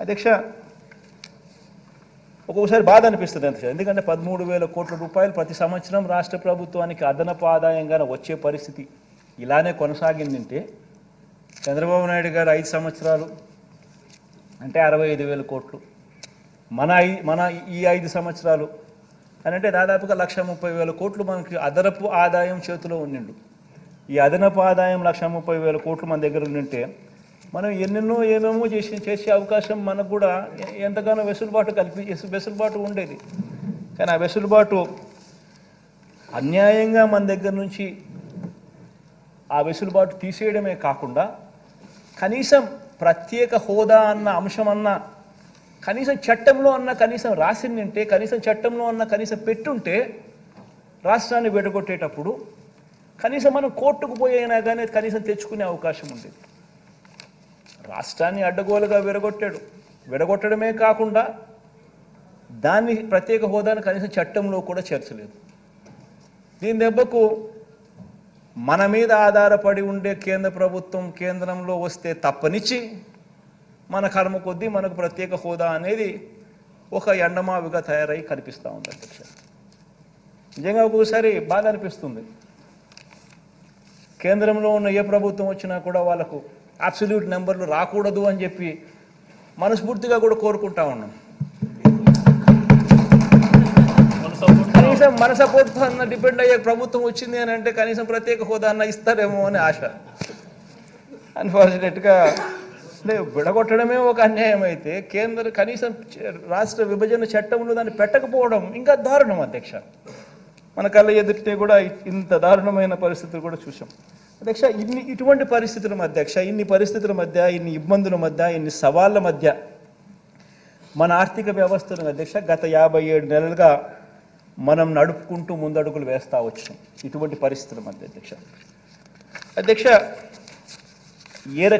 అధ్యక్ష ఒక్కొక్కసారి బాధ అనిపిస్తుంది అంత ఎందుకంటే పదమూడు వేల కోట్ల రూపాయలు ప్రతి సంవత్సరం రాష్ట్ర ప్రభుత్వానికి అదనపు ఆదాయంగా వచ్చే పరిస్థితి ఇలానే కొనసాగిందంటే చంద్రబాబు నాయుడు గారు ఐదు సంవత్సరాలు అంటే అరవై ఐదు వేల కోట్లు. మన ఐ మన ఈ ఐదు సంవత్సరాలు అని అంటే దాదాపుగా లక్ష ముప్పై వేల కోట్లు మనకి అదనపు ఆదాయం చేతిలో ఉండిండు. ఈ అదనపు ఆదాయం లక్ష ముప్పై వేల కోట్లు మన దగ్గర ఉండింటే మనం ఎన్నెన్నో ఏమేమో చేసి చేసే అవకాశం మనకు కూడా ఎంతగానో వెసులుబాటు కల్పి వెసులుబాటు ఉండేది. కానీ ఆ వెసులుబాటు అన్యాయంగా మన దగ్గర నుంచి ఆ వెసులుబాటు తీసేయడమే కాకుండా కనీసం ప్రత్యేక హోదా అన్న అంశం అన్న కనీసం చట్టంలో అన్న కనీసం రాసిందంటే కనీసం చట్టంలో అన్న కనీసం పెట్టుంటే రాష్ట్రాన్ని విడగొట్టేటప్పుడు కనీసం మనం కోర్టుకు పోయినా కానీ కనీసం తెచ్చుకునే అవకాశం ఉండేది. రాష్ట్రాన్ని అడ్డగోలుగా విడగొట్టాడు. విడగొట్టడమే కాకుండా దాన్ని ప్రత్యేక హోదాను కనీసం చట్టంలో కూడా చేర్చలేదు. దీని దెబ్బకు మన మీద ఆధారపడి ఉండే కేంద్ర ప్రభుత్వం కేంద్రంలో వస్తే తప్పనిచ్చి మన కర్మ కొద్దీ మనకు ప్రత్యేక హోదా అనేది ఒక ఎండమావిగా తయారై కనిపిస్తూ ఉంది అధ్యక్ష. నిజంగా ఒక్కొక్కసారి బాధ అనిపిస్తుంది. కేంద్రంలో ఉన్న ఏ ప్రభుత్వం వచ్చినా కూడా వాళ్ళకు అబ్సల్యూట్ నెంబర్లు రాకూడదు అని చెప్పి మనస్ఫూర్తిగా కూడా కోరుకుంటా ఉన్నాం. కనీసం మన సపోర్ట్ అన్న డిపెండ్ అయ్యే ప్రభుత్వం వచ్చింది అని అంటే కనీసం ప్రత్యేక హోదా అన్న ఇస్తారేమో అని ఆశ. అన్ఫార్చునేట్గా అంటే విడగొట్టడమే ఒక అన్యాయం అయితే కేంద్ర కనీసం రాష్ట్ర విభజన చట్టంలో దాన్ని పెట్టకపోవడం ఇంకా దారుణం అధ్యక్ష. మన కళ్ళ ఎదుటితే కూడా ఇంత దారుణమైన పరిస్థితులు కూడా చూసాం అధ్యక్ష ఇన్ని ఇటువంటి పరిస్థితుల మధ్య అధ్యక్ష ఇన్ని పరిస్థితుల మధ్య ఇన్ని ఇబ్బందుల మధ్య ఇన్ని సవాళ్ళ మధ్య మన ఆర్థిక వ్యవస్థను అధ్యక్ష గత యాభై ఏడు నెలలుగా మనం నడుపుకుంటూ ముందడుగులు వేస్తా వచ్చాం ఇటువంటి పరిస్థితుల మధ్య అధ్యక్ష. అధ్యక్ష ఏ రకం